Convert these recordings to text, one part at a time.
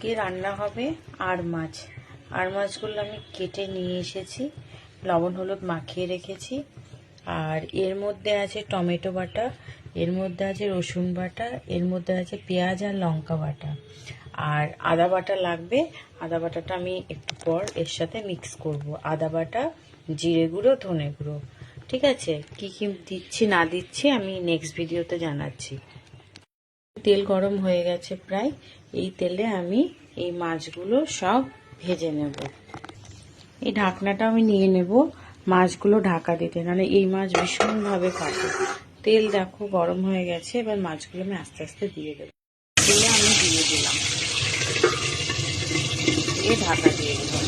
আজকে রান্না হবে আর মাছ। আর মাছগুলো আমি কেটে নিয়ে এসেছি। লবণ, হলুদ মাখিয়ে রেখেছি। আর এর মধ্যে আছে টমেটো বাটা, এর মধ্যে আছে রসুন বাটা, এর মধ্যে আছে পেঁয়াজ আর লঙ্কা বাটা। আর আদা বাটা লাগবে। আদা বাটাটা আমি একটু পর এর সাথে মিক্স করব। আদা বাটা, জিরে গুঁড়ো, ধনে গুঁড়ো। ঠিক আছে? কি কি দিচ্ছি, না দিচ্ছি আমি নেক্সট ভিডিওতে জানাচ্ছি। তেল গরম হয়ে গেছে প্রায়, এই তেলে আমি এই মাছগুলো সব ভেজে নেব। এই ঢাকনাটা আমি নিয়ে নেব, মাছগুলো ঢাকা দিতে, নাহলে এই মাছ ভীষণভাবে ফাটে। তেল দেখো গরম হয়ে গেছে, এবার মাছগুলো আমি আস্তে আস্তে দিয়ে দেবো। তেলে আমি দিয়ে দিলাম। দিয়ে ঢাকা দিয়ে দিলাম।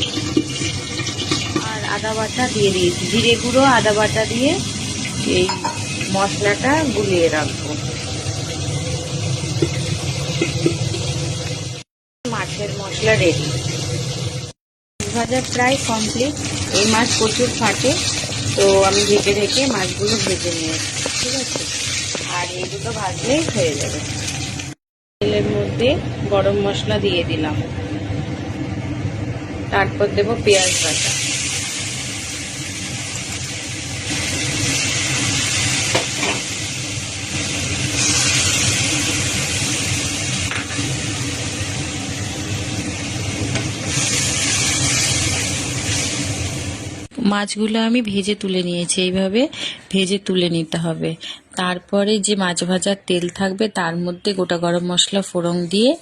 আর আদা বাটা দিয়ে দিয়েছি। জিরে গুঁড়ো, আদা বাটা দিয়ে এই মশলাটা গুলিয়ে রাখব। মশলা রেডি ভাজা প্রায় কমপ্লিট এই মাছ প্রচুর ফাটে, তো আমি ঢেকে ঢেকে মাছগুলো ভেজে নিয়েছি ঠিক আছে? আর এই দুটো ভাজলেই হয়ে যাবে। তেলের মধ্যে গরম মশলা দিয়ে দিলাম। তারপর দেবো পেঁয়াজ বাটা। মাছগুলো আমি ভেজে তুলে নিয়েছি, এইভাবে ভেজে তুলে নিতে হবে। তারপরে যে মাছ ভাজার তেল থাকবে, তার মধ্যে গোটা গরম মশলা, ফোড়ন দিয়ে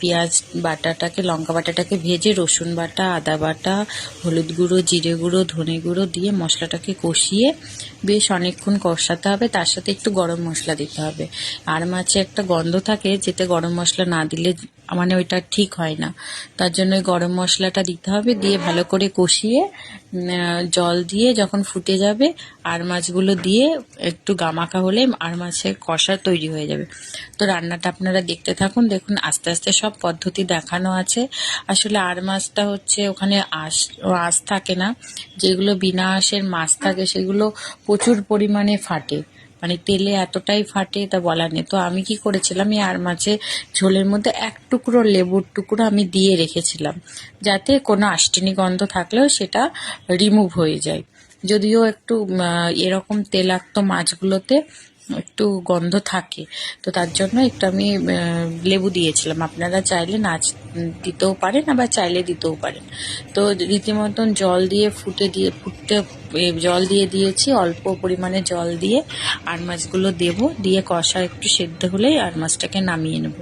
পেঁয়াজ বাটাটাকে, লঙ্কা বাটাটাকে ভেজে, রসুন বাটা, আদা বাটা, হলুদ গুঁড়ো, জিরে গুঁড়ো, ধনে গুঁড়ো দিয়ে মশলাটাকে কষিয়ে বেশ অনেকক্ষণ কষাতে হবে। তার সাথে একটু গরম মশলা দিতে হবে। আর মাছে একটা গন্ধ থাকে, যেতে গরম মশলা না দিলে মানে ওইটা ঠিক হয় না। তার জন্য ওই গরম মশলাটা দিতে হবে, দিয়ে ভালো করে কষিয়ে জল দিয়ে যখন ফুটে যাবে, আর মাছগুলো দিয়ে একটু গামাখা হলে আর মাছের কষা তৈরি হয়ে যাবে। তো রান্নাটা আপনারা দেখতে থাকুন, দেখুন আস্তে আস্তে সব পদ্ধতি দেখানো আছে। আসলে আর মাছটা হচ্ছে ওখানে আঁশ আঁশ থাকে না, যেগুলো বিনা আঁশের মাছ থাকে সেগুলো প্রচুর পরিমাণে ফাটে। মানে তেলে এতটাই ফাটে তা বলার নেই। তো আমি কি করেছিলাম, এই আর মাছের ঝোলের মধ্যে এক টুকরো লেবুর টুকরো আমি দিয়ে রেখেছিলাম, যাতে কোনো আষ্টিনি গন্ধ থাকলেও সেটা রিমুভ হয়ে যায়। যদিও একটু এরকম তেলাক্ত মাছগুলোতে একটু গন্ধ থাকে। তো তার জন্য একটু আমি লেবু দিয়েছিলাম। আপনারা চাইলে নাচ দিতেও পারেন, আবার চাইলে দিতেও পারেন। তো রীতিমতন জল দিয়ে ফুটে দিয়ে ফুটতে জল দিয়ে দিয়েছি। অল্প পরিমাণে জল দিয়ে আর মাছগুলো দেবো। দিয়ে কষা একটু সেদ্ধ হলেই আর মাছটাকে নামিয়ে নেব।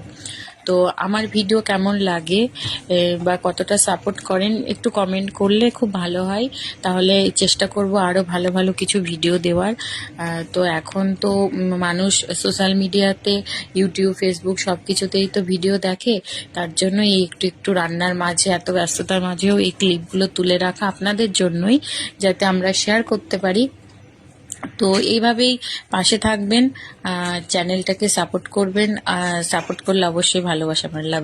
তো আমার ভিডিও কেমন লাগে বা কতটা সাপোর্ট করেন, একটু কমেন্ট করলে খুব ভালো হয়। তাহলে চেষ্টা করব আরও ভালো ভালো কিছু ভিডিও দেওয়ার। তো এখন তো মানুষ সোশ্যাল মিডিয়াতে ইউটিউব ফেসবুক সব কিছুতেই তো ভিডিও দেখে। তার জন্য এই একটু একটু রান্নার মাঝে, এত ব্যস্ততার মাঝেও এই ক্লিপগুলো তুলে রাখা আপনাদের জন্যই, যাতে আমরা শেয়ার করতে পারি। তো এইভাবেই পাশে থাকবেন চ্যানেলটাকে সাপোর্ট করবেন সাপোর্ট করলে অবশ্যই ভালোবাসা আমার লাভ